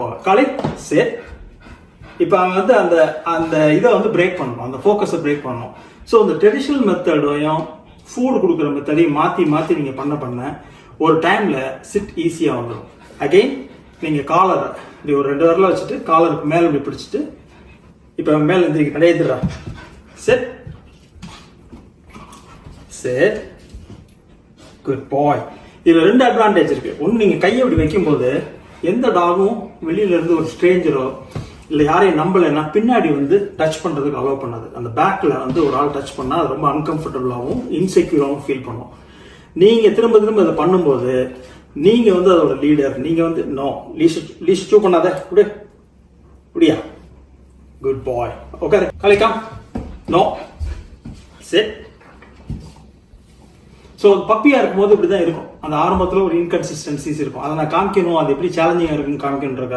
போவேன் கலெக்ட் சேர் இப்போ அவன் வந்து அந்த அந்த இதை வந்து பிரேக் பண்ணணும். அந்த ஃபோக்கஸை பிரேக் பண்ணணும். ஸோ இந்த ட்ரெடிஷ்னல் மெத்தடையும் ஃபுட் கொடுக்குற மெத்தடையும் மாற்றி மாற்றி நீங்கள் பண்ண பண்ண ஒரு டைமில் சிட் ஈஸியாக வந்துடும் அகெயின் நீங்கள் காலரை இப்படி ஒரு ரெண்டு வரலாம் வச்சுட்டு காலருக்கு மேலே இப்படி பிடிச்சிட்டு இப்போ மேலே எந்திரிக்க கிடையாதுடா செட் செட் குட் பாய் இதில் ரெண்டு அட்வான்டேஜ் இருக்குது ஒன்று நீங்கள் கையை இப்படி வைக்கும்போது எந்த டாகும் வெளியில இருந்து ஒரு ஸ்ட்ரேஞ்சரோ இல்லை யாரையும் நம்பலைன்னா பின்னாடி வந்து டச் பண்ணுறதுக்கு அலோவ் பண்ணாது. அந்த பேக்கில் வந்து ஒரு ஆள் டச் பண்ணால் அது ரொம்ப அன்கம்ஃபர்டபுளாகவும் இன்செக்யூராகவும் ஃபீல் பண்ணும். நீங்கள் திரும்ப திரும்ப இதை பண்ணும்போது நீங்கள் வந்து அதோட லீடர் நீங்கள் வந்து நோ லீஸ் லீஸ் சூ பண்ணாத. இப்படி இப்படியா குட் பாய் ஓகே கலைக்கா. நோ சரி ஸோ பப்பியா இருக்கும்போது இப்படிதான் இருக்கும். அந்த ஆரம்பத்தில் ஒரு இன்கன்சிஸ்டன்சிஸ் இருக்கும். அதை நான் காமிக்கணும் அது எப்படி சேலஞ்சிங்காக இருக்குன்னு காமிக்கணுன்ற